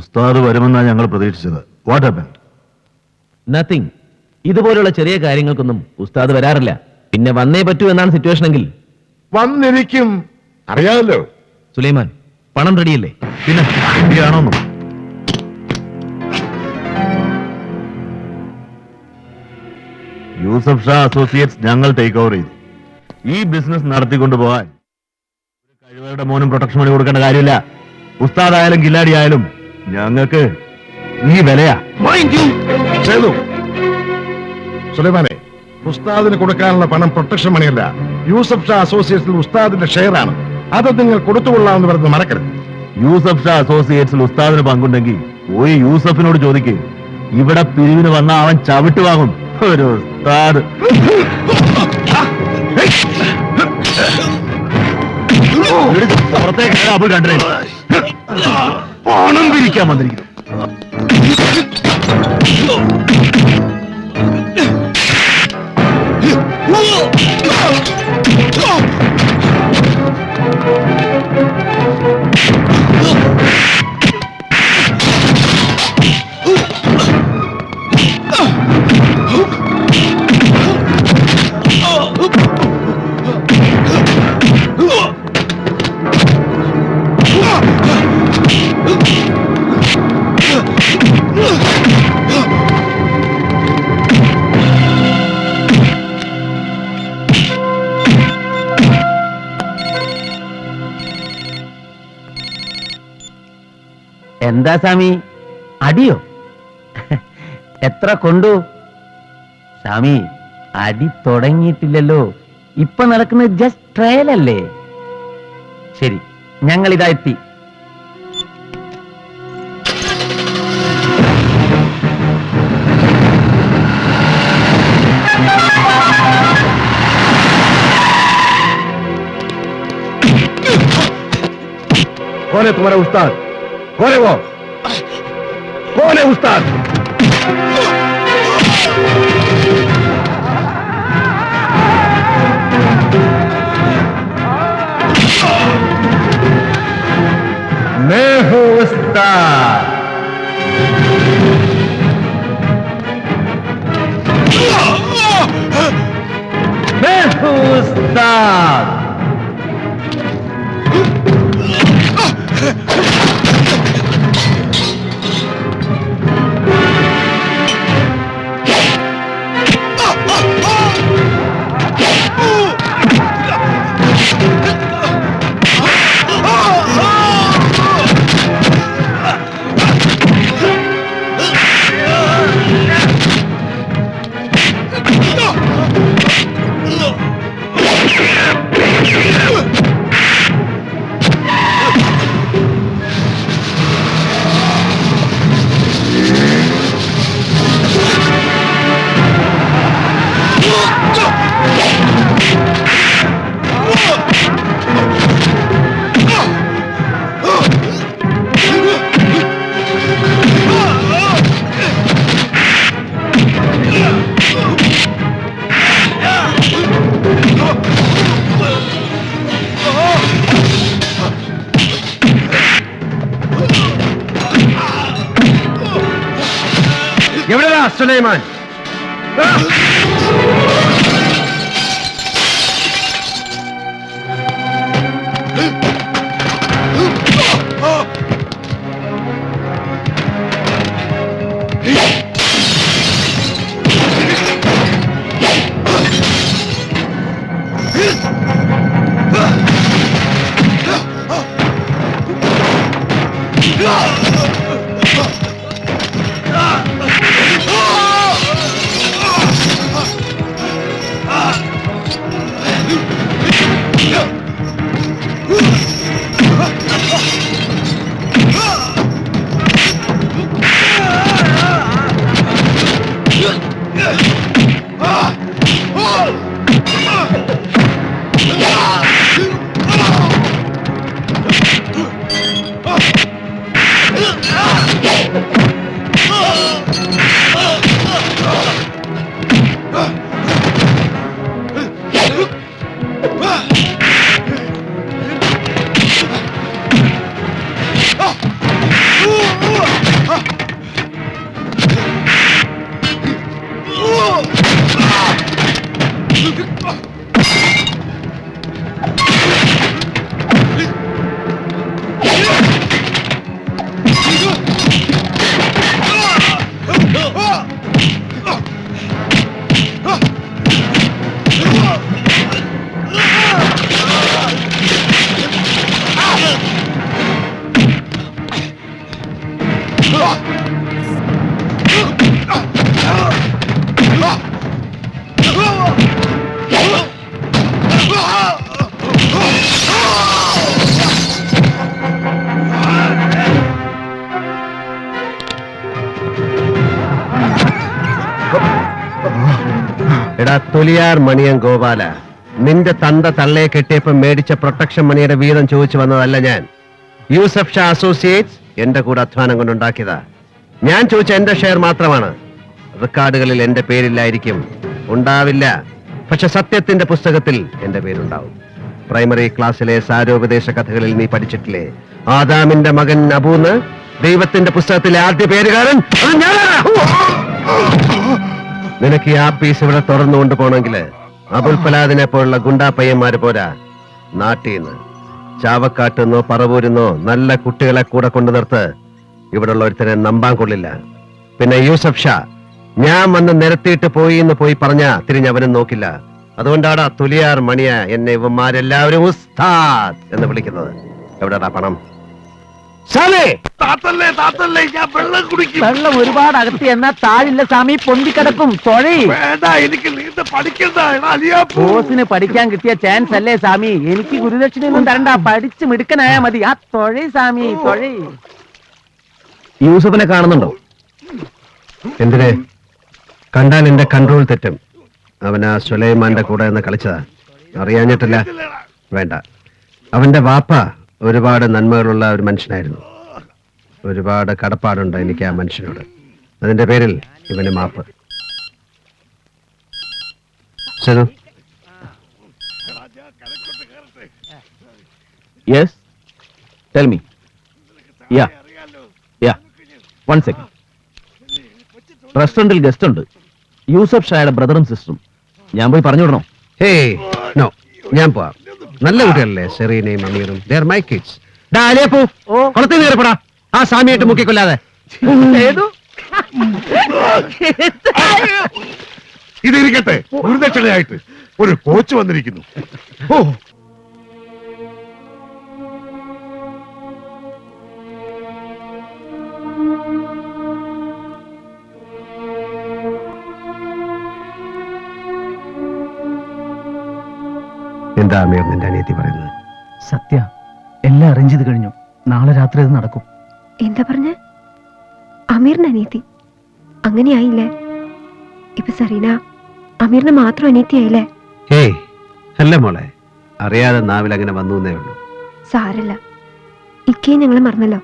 ഉസ്താദ് വരുമെന്നാണ് ഞങ്ങൾ പ്രതീക്ഷിച്ചത്. വാട്ട് ഹപ്പൻ നത്തിങ് ഇതുപോലുള്ള ചെറിയ കാര്യങ്ങൾക്കൊന്നും ഉസ്താദ് വരാറില്ല. പിന്നെ വന്നേ പറ്റൂ എന്നാണ് സിറ്റുവേഷൻ എങ്കിൽ. വന്നിരിക്കും. അറിയാമല്ലോ. സുലൈമാൻ പണം റെഡിയല്ലേ? പിന്നെ ശരിയാണോന്നും യൂസഫ് ഷാ അസോസിയേറ്റ്സ് ഞങ്ങൾ ടേക്ക് ഓവർ ചെയ്തു. ഈ ബിസിനസ് നടത്തിക്കൊണ്ടു പോകാൻ. ഒരു കഴിവരുടെ മോനും പ്രൊട്ടക്ഷൻ മണി കൊടുക്കേണ്ട കാര്യമില്ല. ഉസ്താദ് ആയാലും കില്ലാടി ആയാലും ഞങ്ങൾക്ക് നീ വിലയാ. സുലൈമാനെ ഉസ്താദിന് കൊടുക്കാനുള്ള പണം പ്രൊട്ടക്ഷൻ മണിയല്ല യൂസഫ് ഷാ അസോസിയേറ്റ്സിൽ ഉസ്താദിന്റെ ഷെയറാണ് ആണ്. അത് നിങ്ങൾ കൊടുത്തുകൊള്ളാമെന്ന് പറഞ്ഞ് മറക്കരുത്. യൂസഫ് ഷാ അസോസിയേറ്റ്സിൽ ഉസ്താദിന് പങ്കുണ്ടെങ്കിൽ പോയി യൂസഫിനോട് ചോദിക്കേ. ഇവിടെ പിരിവിന് വന്ന അവൻ ചവിട്ട് വാങ്ങും. ഒരു ഉസ്താദ്. പുറത്തേക്ക് അപ്പോൾ കണ്ടില്ല പണം പിരിക്കാൻ വന്നിരിക്കുന്നു. എന്താ സ്വാമി അടിയോ എത്ര കൊണ്ടു സ്വാമി അടി തുടങ്ങിയിട്ടില്ലല്ലോ ഇപ്പൊ നടക്കുന്നത് ജസ്റ്റ് ട്രയൽ അല്ലേ ശരി ഞങ്ങൾ ഇതാ എത്തി कौन है तुम्हारा उस्ताद कौन है वो। कौन है उस्ताद? मैं हूँ उस्ताद। मैं हूँ उस्ताद। എവിടെയാ സുലൈമാൻ Huh? തൊലിയാർ മണിയൻ ഗോപാല നിന്റെ തന്ത തള്ളയെ കെട്ടിയപ്പം മേടിച്ച പ്രൊട്ടക്ഷൻ മണിയുടെ വീതം ചോദിച്ചു വന്നതല്ല ഞാൻ. യൂസഫ് ഷാ അസോസിയേറ്റ്സ് എന്റെ കൂടെ അധ്വാനം കൊണ്ടുണ്ടാക്കിയതാ. ഞാൻ ചോദിച്ച എന്റെ ഷെയർ മാത്രമാണ്. റെക്കോർഡുകളിൽ എന്റെ പേരില്ലായിരിക്കും. ഉണ്ടാവില്ല. പക്ഷെ സത്യത്തിന്റെ പുസ്തകത്തിൽ എന്റെ പേരുണ്ടാവും. പ്രൈമറി ക്ലാസ്സിലെ സാരോപദേശ കഥകളിൽ നീ പഠിച്ചിട്ടില്ലേ? ആദാമിന്റെ മകൻ അബൂന്ന് ദൈവത്തിന്റെ പുസ്തകത്തിലെ ആദ്യ പേരുകാരൻ ഞാനാണ്. നിനക്ക് ഈ ആപ്പീസ് പീസ് ഇവിടെ തുറന്നു കൊണ്ടുപോകണമെങ്കിൽ അബുൽ ഫലാദിനെ പോലുള്ള ഗുണ്ടാ പയ്യന്മാര് പോരാ. നാട്ടീന്ന്. ചാവക്കാട്ടുന്നോ പറവൂരുന്നോ നല്ല കുട്ടികളെ കൂടെ കൊണ്ടു നിർത്ത്. ഇവിടെ ഉള്ള ഒരുത്തരെ നമ്പാൻ കൊള്ളില്ല. പിന്നെ യൂസഫ് ഷാ. ഞാൻ വന്ന് നിരത്തിയിട്ട് പോയി എന്ന് പോയി പറഞ്ഞ തിരിഞ്ഞവനും നോക്കില്ല. അതുകൊണ്ടാടാ തുലിയാർ മണിയ എന്നെ ഇവന്മാരെല്ലാവരും ഉസ്താദ് എന്ന് വിളിക്കുന്നത്. എവിടെടാ പണം? സാലേ താത്തല്ലേ താത്തല്ലേ ഞാൻ വെള്ളം കുടിക്കും. വെള്ളം ഒരുപാട് അകത്തി എന്നാ താഴില്ല സ്വാമി പൊന്തിക്കിടക്കും തൊഴി വേണ്ട എനിക്ക് നീന്ത പഠിക്കണ്ട അലിയാപ്പൂ. ബോസിന് പഠിക്കാൻ കിട്ടിയ ചാൻസ് അല്ലേ സ്വാമി? എനിക്ക് ഗുരുദക്ഷിണയൊന്നും തരണ്ട പഠിച്ച് മിടുക്കനായാ മതി. ആ തൊഴി സ്വാമി തൊഴി. യൂസഫിനെ കാണുന്നുണ്ടോ? എന്തിന്? കണ്ടാൽ എന്റെ കൺട്രോൾ തെറ്റും. അവൻ ആ സുലൈമാന്റെ കൂടെ നിന്ന് കളിച്ചതാ. അറിയാഞ്ഞിട്ടില്ല. വേണ്ട. അവന്റെ വാപ്പ ഒരുപാട് നന്മകളുള്ള ഒരു മനുഷ്യനായിരുന്നു. ഒരുപാട് കടപ്പാടുണ്ട് എനിക്ക് ആ മനുഷ്യനോട്. അതിന്റെ പേരിൽ ഇവന് മാപ്പ്. ശരി yes tell me ya ya one second റെസ്റ്റോറന്റിൽ ഗസ്റ്റ് ഉണ്ട്. യൂസഫ് ഷായുടെ ബ്രദറും സിസ്റ്ററും ഞാൻ പോയി പറഞ്ഞു വിടണോ? ഹേയ് നോ ഞാൻ പോവാം. നല്ല കുട്ടികളല്ലേ സെറീനയും അമീറും. ദർ മൈ കിഡ്സ് ഡാലിയപ്പൂ കുളത്തിൽ നീറപ്പെടാ ആ സാമിയായിട്ട് മുക്കിക്കൊല്ലാതെ. ഇതിരിക്കട്ടെ ഒരു ഗുരുദക്ഷിണയായിട്ട് ഒരു കോച്ച് വന്നിരിക്കുന്നു. ഓ. എന്താ അമീർ നിന്റെ അനിയത്തി പറയുന്നത്? സത്യ എല്ലാം അറേഞ്ച് ചെയ്ത് കഴിഞ്ഞു. നാളെ രാത്രി അത് നടക്കും. എന്താ പറഞ്ഞ? അമീറിന് അനിയത്തി. അങ്ങനെയായില്ലേ? ഇപ്പൊ സറീന അമീറിന് മാത്രം അനിയത്തിയായില്ലേ? ഏയ് അല്ല മോളെ. അറിയാതെ നാവിൽ അങ്ങനെ വന്നു എന്നേ ഉള്ളൂ. സാരല്ല. ഇക്കയും ഞങ്ങൾ മറന്നല്ലോ.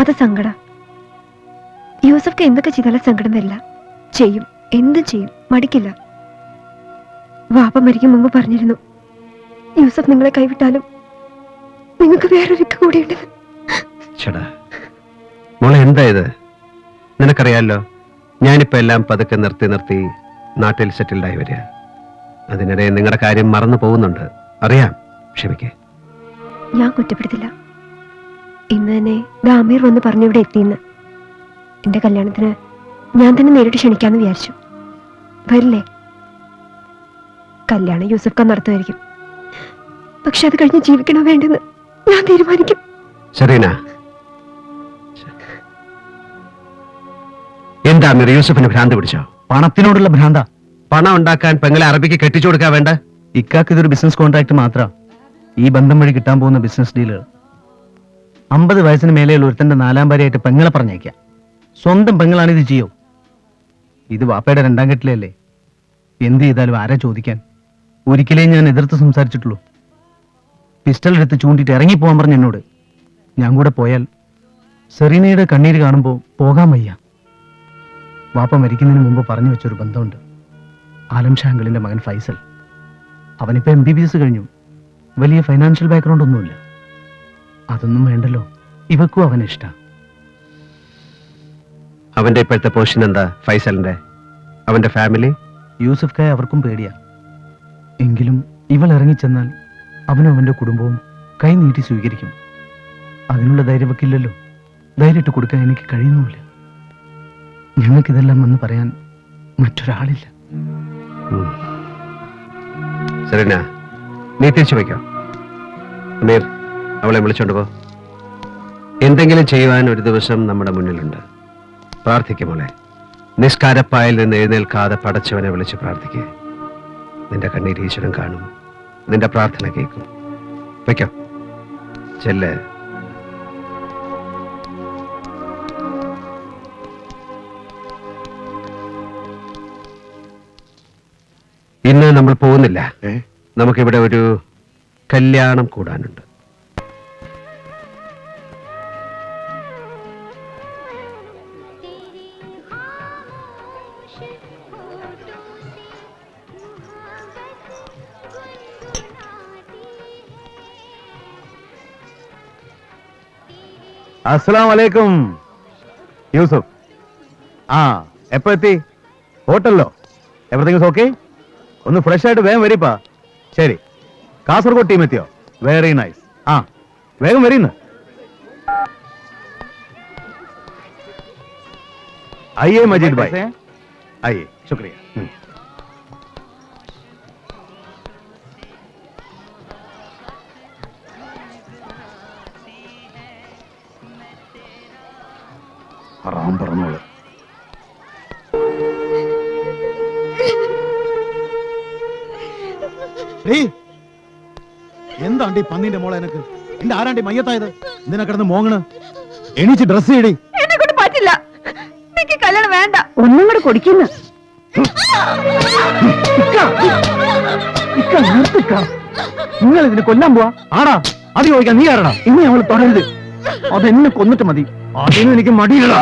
അത് സങ്കട. യൂസഫ്ക്ക് എന്തൊക്കെ ചെയ്താലും സങ്കടം വരില്ല. ചെയ്യും. എന്തും ചെയ്യും. മടിക്കില്ല. വാപ്പ മരിക്കും മുമ്പ് പറഞ്ഞിരുന്നു. യൂസഫ് നിങ്ങളെ കൈവിട്ടാലും നിങ്ങൾക്ക് വേറൊരു കൂടിയുണ്ട്. ചേടാ മോളെ എന്താ ഇത്? നിനക്കറിയാലോ ഞാനിപ്പോ എല്ലാം പതുക്കെ നിർത്തി നിർത്തി നാട്ടിൽ സെറ്റിൽഡായി വരിക. അതിനിടെ നിങ്ങളുടെ കാര്യം മറന്നു പോകുന്നുണ്ട്. അറിയാം ക്ഷമിക്കേ. ഞാൻ കുറ്റപ്പെടുത്തില്ല. ഇന്ന് തന്നെ ദാമീർ വന്ന് പറഞ്ഞു ഇവിടെ എത്തിയെന്ന്. എന്റെ കല്യാണത്തിന് ഞാൻ തന്നെ നേരിട്ട് ക്ഷണിക്കാന്ന് വിചാരിച്ചു. വരില്ലേ? കല്യാണം യൂസഫ് ഖാൻ നടത്തുമായിരിക്കും. പക്ഷെ അത് കഴിഞ്ഞ് ജീവിക്കണോ വേണ്ടെന്ന് ഞാൻ തീരുമാനിക്കും. സെറീന എന്താ മിർ യൂസഫിന് ഭ്രാന്ത് പിടിച്ചോ? പണത്തിനോടുള്ള ഭ്രാന്ത. പണം ഉണ്ടാക്കാൻ പെങ്ങളെ അറബിക്ക് കെട്ടിച്ചു കൊടുക്കാൻ വേണ്ട? ഇക്കാക്ക് ഇതൊരു ബിസിനസ് കോൺട്രാക്ട് മാത്ര. ഈ ബന്ധം വഴി കിട്ടാൻ പോകുന്ന ബിസിനസ് ഡീലർ അമ്പത് വയസ്സിന് മേലെയുള്ള ഒരുത്തന്റെ നാലാം ഭാര്യയായിട്ട് പെങ്ങളെ പറഞ്ഞേക്കാം. സ്വന്തം പെങ്ങളാണ് ഇത് ചെയ്യോ? ഇത് വാപ്പയുടെ രണ്ടാം കെട്ടിലല്ലേ? എന്ത് ചെയ്താലും ആരാ ചോദിക്കാൻ? ഒരിക്കലേ ഞാൻ എതിർത്ത് സംസാരിച്ചിട്ടുള്ളൂ. പിസ്റ്റൾ എടുത്ത് ചൂണ്ടിട്ട് ഇറങ്ങിപ്പോവാൻ പറഞ്ഞു എന്നോട്. ഞാൻ കൂടെ പോയാൽ സെറീനയുടെ കണ്ണീര് കാണുമ്പോൾ പോകാൻ വയ്യ. വാപ്പ മരിക്കുന്നതിന് മുമ്പ് പറഞ്ഞു വെച്ചൊരു ബന്ധമുണ്ട്. ആലം ഷാങ്കിളിന്റെ മകൻ ഫൈസൽ. അവനിപ്പോൾ എം ബി ബി എസ് കഴിഞ്ഞു. വലിയ ഫൈനാൻഷ്യൽ ബാക്ക്ഗ്രൗണ്ട് ഒന്നുമില്ല. അതൊന്നും വേണ്ടല്ലോ. ഇവക്കും അവൻ ഇഷ്ടം. അവന്റെ ഇപ്പോഴത്തെ പൊസിഷൻ എന്താ ഫൈസലിന്റെ? അവന്റെ ഫാമിലി യൂസഫ് കായ അവർക്കും പേടിയാ. എങ്കിലും ഇവൾ ഇറങ്ങിച്ചെന്നാൽ അവനും അവന്റെ കുടുംബവും കൈ നീട്ടി സ്വീകരിക്കും. അതിനുള്ള ധൈര്യമൊക്കില്ലല്ലോ ധൈര്യമിട്ട് കൊടുക്കാൻ എനിക്ക് കഴിയുന്നുമില്ല. ഞങ്ങൾക്കിതെല്ലാം വന്ന് പറയാൻ മറ്റൊരാളില്ല. നീ തിരിച്ചു വയ്ക്കോ അവളെ വിളിച്ചോണ്ട് പോ. എന്തെങ്കിലും ചെയ്യുവാൻ ഒരു ദിവസം നമ്മുടെ മുന്നിലുണ്ട്. പ്രാർത്ഥിക്കുമോളെ നിസ്കാരപ്പായിൽ നിന്ന് എഴുന്നേൽക്കാതെ പടച്ചവനെ വിളിച്ച് പ്രാർത്ഥിക്കുക നിന്റെ കണ്ണീരീശ്വരം കാണും. നിന്റെ പ്രാർത്ഥന കേൾക്കും. വയ്ക്കോ ചെല്ല. ഇന്ന് നമ്മൾ പോകുന്നില്ല? നമുക്കിവിടെ ഒരു കല്യാണം കൂടാനുണ്ട്. അസ്സലാം വലൈക്കും യൂസഫ്. ആ എപ്പോ എത്തി? ഹോട്ടലിലോ? Everything okay? ഒന്ന് ഫ്രഷ് ആയിട്ട് വേഗം വരീപ്പാ. ശരി. കാസർഗോഡ് ടീം എത്തിയോ? വെരി നൈസ് ആ വേഗം വരീന്ന്. ആയിയേ മജീദ് ഭായ്. ആയിയേ ശുക്രിയ. ഹറാം പറഞ്ഞോൾ. എന്താണ്ടി പന്നിന്റെ മോളെ എനക്ക്? എന്റെ ആരാണ്ടി മയ്യത്തായത്? എന്തിനാ കിടന്ന് മോങ്ങണ്? എണീച്ച് ഡ്രസ് ചെയ്യടി. എന്നെ കൊണ്ട് പറ്റില്ല. എനിക്ക് കല്യാണം വേണ്ട. ഒന്നും കൂടെ കൊടിക്കുന്ന. നിങ്ങൾ ഇതിനെ കൊല്ലാൻ പോവാ. ആടാ അത് ചോദിക്കാൻ നീ ആരടാ? ഇനി അവൾ തുടരുത്. അതെന്നെ കൊന്നിട്ട് മതി. അതിന് എനിക്ക് മടിയില്ല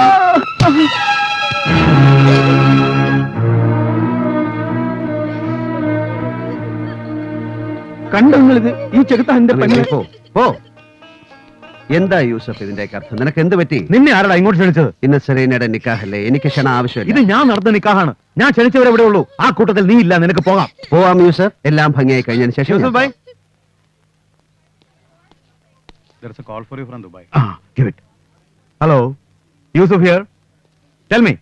കണ്ടോ നിങ്ങളിത് ഈ ചെകുത്ത എന്റെ പെണ്ണെ പോ പോ. എന്താ യൂസഫ് ഇതിന്റെ അർത്ഥം? നിനക്ക് എന്ത് പറ്റി? നിന്നെ ആരടാ ഇങ്ങോട്ട് ക്ഷണിച്ചത്? ഇന്ന് സെറീനയുടെ നിക്കാഹല്ലേ. എനിക്ക് ക്ഷണ ഇത് ആവശ്യമില്ല ഞാൻ നടന്ന നിക്കാഹാണ്. ഞാൻ ക്ഷണിച്ചവരെ എവിടെ ഉള്ളൂ. ആ കൂട്ടത്തിൽ നീ ഇല്ല നിനക്ക് പോകാം. പോവാം യൂസഫ്. എല്ലാം ഭംഗിയായി കഴിഞ്ഞതിന് ശേഷം Yusuf bye. There's a call for you from Dubai. ആ, give it. Hello, Yusuf here Tell me.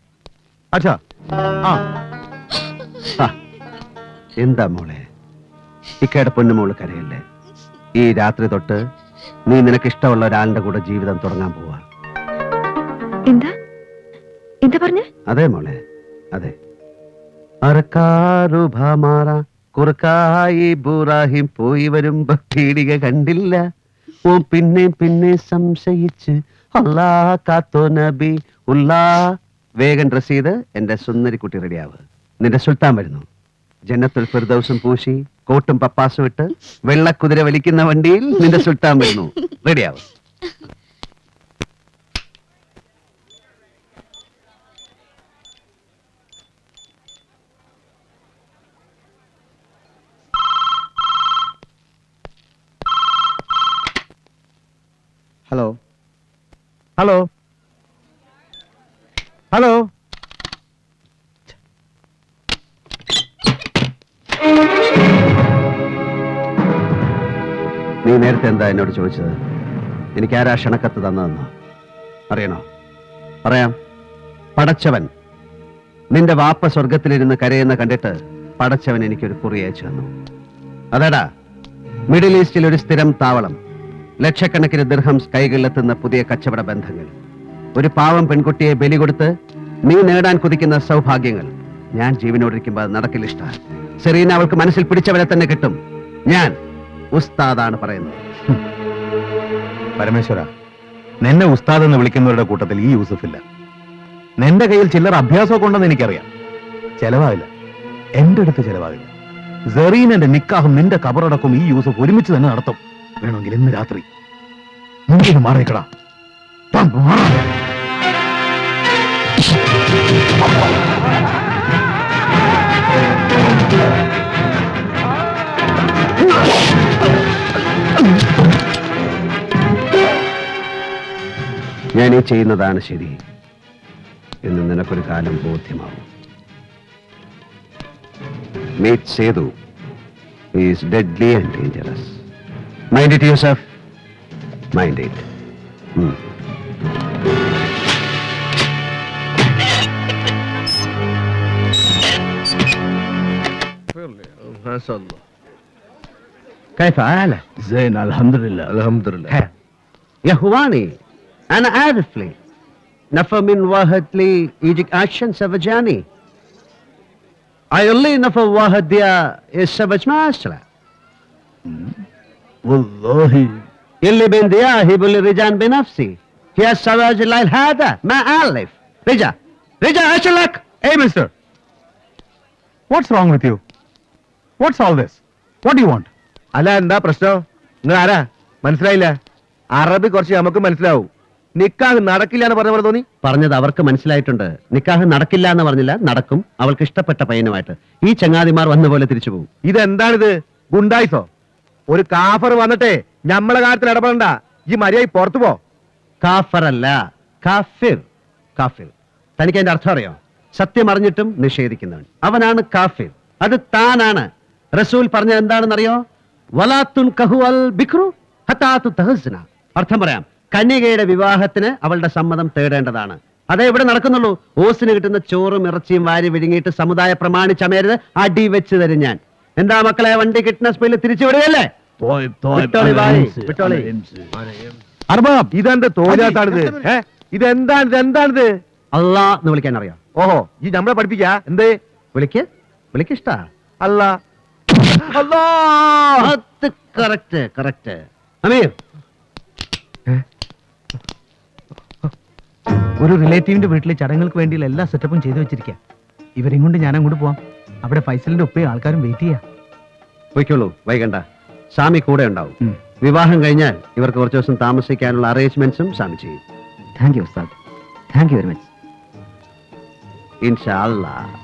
അച്ഛാ ആ. എന്താ മോളെ? ഇക്കയുടെ പൊന്നുമോൾ കരയല്ലേ? ഈ രാത്രി തൊട്ട് നീ നിനക്ക് ഇഷ്ടമുള്ള ഒരാളുടെ കൂടെ ജീവിതം തുടങ്ങാൻ പോവാ. എന്താ? എന്താ പറഞ്ഞ? അതെ മോളെ. അതെ. അറക്കാറു ഭാമാറ കുറുക്കായി ബുറാഹിം പോയി വരുമ്പോ പീടിക കണ്ടില്ല. ഓ പിന്നെ പിന്നെ സംശയിച്ച് അല്ലാ കാത്തോ നബി ഉല്ലാ വേഗം ഡ്രസ് ചെയ്ത് എന്റെ സുന്ദരി കുട്ടി റെഡിയാവ്. നിന്റെ സുൽത്താൻ വരുന്നു. ജന്നത്തുൽ ഫിർദൗസും പൂശി കോട്ടും പപ്പാസും ഇട്ട് വെള്ളക്കുതിര വലിക്കുന്ന വണ്ടിയിൽ നിന്റെ സുൽത്താൻ വരുന്നു. റെഡിയാവ് ഹലോ ഹലോ. ഹലോ. നീ നേരത്തെ എന്താ എന്നോട് ചോദിച്ചത്? എനിക്ക് ആരാ ക്ഷണക്കത്ത് തന്നതെന്നോ? അറിയണോ? പറയാം. പടച്ചവൻ. നിന്റെ വാപ്പ സ്വർഗത്തിലിരുന്ന് കരയുന്ന കണ്ടിട്ട് പടച്ചവൻ എനിക്കൊരു കുറി അയച്ചു തന്നു. അതേടാ. മിഡിൽ ഈസ്റ്റിൽ ഒരു സ്ഥിരം താവളം. ലക്ഷക്കണക്കിന് ദിർഹംസ് കൈകളിലെത്തുന്ന പുതിയ കച്ചവട ബന്ധങ്ങൾ. ഒരു പാവം പെൺകുട്ടിയെ ബലി കൊടുത്ത് നീ നേടാൻ കുതിക്കുന്ന സൗഭാഗ്യങ്ങൾ. ഞാൻ ജീവനോടിരിക്കുമ്പോൾ നടക്കില്ല ഇഷ്ട. സെറീന അവൾക്ക് മനസ്സിൽ പിടിച്ചവരെ തന്നെ കിട്ടും. ഞാൻ ഉസ്താദാണ് പറയുന്നത്. പരമേശ്വര നിന്നെ ഉസ്താദ് എന്ന് വിളിക്കുന്നവരുടെ കൂട്ടത്തിൽ ഈ യൂസഫില്ല നിന്റെ കയ്യിൽ ചിലർ അഭ്യാസമൊക്കെ ഉണ്ടെന്ന് എനിക്കറിയാം. ചെലവാകില്ല എന്റെ അടുത്ത് ചെലവാകില്ല സെറീനന്റെ നിക്കാഹും നിന്റെ കബറടക്കും ഈ യൂസഫ് ഒരുമിച്ച് തന്നെ നടത്തും. വേണമെങ്കിൽ ഇന്ന് രാത്രി മുമ്പിന് മാറിക്കടാ ഞാൻ ഈ ചെയ്യുന്നതാണ് ശരി എന്ന് നിനക്കൊരു കാലം ബോധ്യമാവും. Meet Sethu is deadly and dangerous Mind it yourself. Mind it. Hmm. ما شاء الله كيف حالك؟ زين الحمد لله الحمد لله يا هواني أنا عارف لي نفى من واحد لي يجيك عشان سبجاني أيلي نفى واحد يا السبج ما أسرع والله اللي بين ديا هي بولي رجان بنفسي هي السواج الليل هذا ما ألف رجع رجع ايش لك Hey, mister! What's wrong with you? What's all this? What do you want? അല്ല എന്താ പ്രശ്നം നിങ്ങൾ ആരാ മനസ്സിലായില്ല അറബി കുറച്ച് നമുക്ക് മനസ്സിലാവും നിക്കാഹ് നടക്കില്ല എന്ന് പറഞ്ഞ പോലെ തോന്നി പറഞ്ഞത് അവർക്ക് മനസ്സിലായിട്ടുണ്ട് നിക്കാഹ് നടക്കില്ല എന്ന് പറഞ്ഞില്ല നടക്കും അവൾക്ക് ഇഷ്ടപ്പെട്ട പയ്യനുമായിട്ട് ഈ ചങ്ങാതിമാർ വന്ന പോലെ തിരിച്ചു പോകും ഇതെന്താണിത് ഗുണ്ടായിസോ ഒരു കാഫർ വന്നിട്ടേ നമ്മളെ കാര്യത്തിൽ ഇടപെടണ്ട. ഈ മര്യാദ പുറത്തു പോ. കാഫറല്ല കാഫിർ. കാഫിർ. തനിക്ക് അതിന്റെ അർത്ഥം അറിയോ? സത്യം അറിഞ്ഞിട്ടും നിഷേധിക്കുന്നവൻ. അവനാണ് കാഫിർ. അത് താനാണ്. റസൂൽ പറഞ്ഞത് എന്താണെന്നറിയോ? വലാത്തുൻ കഹു അൽ ബിക്രു ഹത്താത്തു തഹസ്ന. അർത്ഥം പറയാം കന്യകയുടെ വിവാഹത്തിന് അവളുടെ സമ്മതം തേടേണ്ടതാണ്. അതേ ഇവിടെ നടക്കുന്നുള്ളൂ. ഓസിന് കിട്ടുന്ന ചോറും ഇറച്ചിയും വാരി വിഴുങ്ങിയിട്ട് സമുദായ പ്രമാണിച്ചമയരുത്. അടി വെച്ച് തരും ഞാൻ. എന്താ മക്കളെ വണ്ടി കിട്ടുന്ന സ്പീഡിൽ തിരിച്ചു വിടുകയല്ലേ അർബാബ് ബായ്, വിട്ടോളി. അർബാബ് എന്താണ് ഇത് എന്താണിത് ഇതെന്താണ് ഇതെന്താണിത്? അള്ളാ എന്ന് വിളിക്കാൻ അറിയാം. ഓഹോ ഈ നമ്മളെ പഠിപ്പിക്കാ? എന്ത്? വിളിക്ക് വിളിക്കിഷ്ട അല്ല. അല്ലാ. Correct correct Ameer. ഒരു റിലേറ്റീവിന്റെ വീട്ടിലെ ചടങ്ങുകൾക്ക് വേണ്ടിയുള്ള എല്ലാ സെറ്റപ്പും ചെയ്തു വെച്ചിരിക്കുക ഇവരെയും കൊണ്ട് ഞാൻ അങ്ങോട്ട് പോവാം. അവിടെ ഫൈസലിന്റെ ഉപ്പയും ആൾക്കാരും വെയിറ്റ് ചെയ്യാം. പോയിക്കോളൂ വൈകണ്ട. സ്വാമി കൂടെ ഉണ്ടാവും. വിവാഹം കഴിഞ്ഞാൽ ഇവർക്ക് കുറച്ച് ദിവസം താമസിക്കാനുള്ള അറേഞ്ച്മെന്റ്സും സ്വാമി ചെയ്യും. Thank you Ustad. Thank you very much ഇൻഷാ അല്ലാ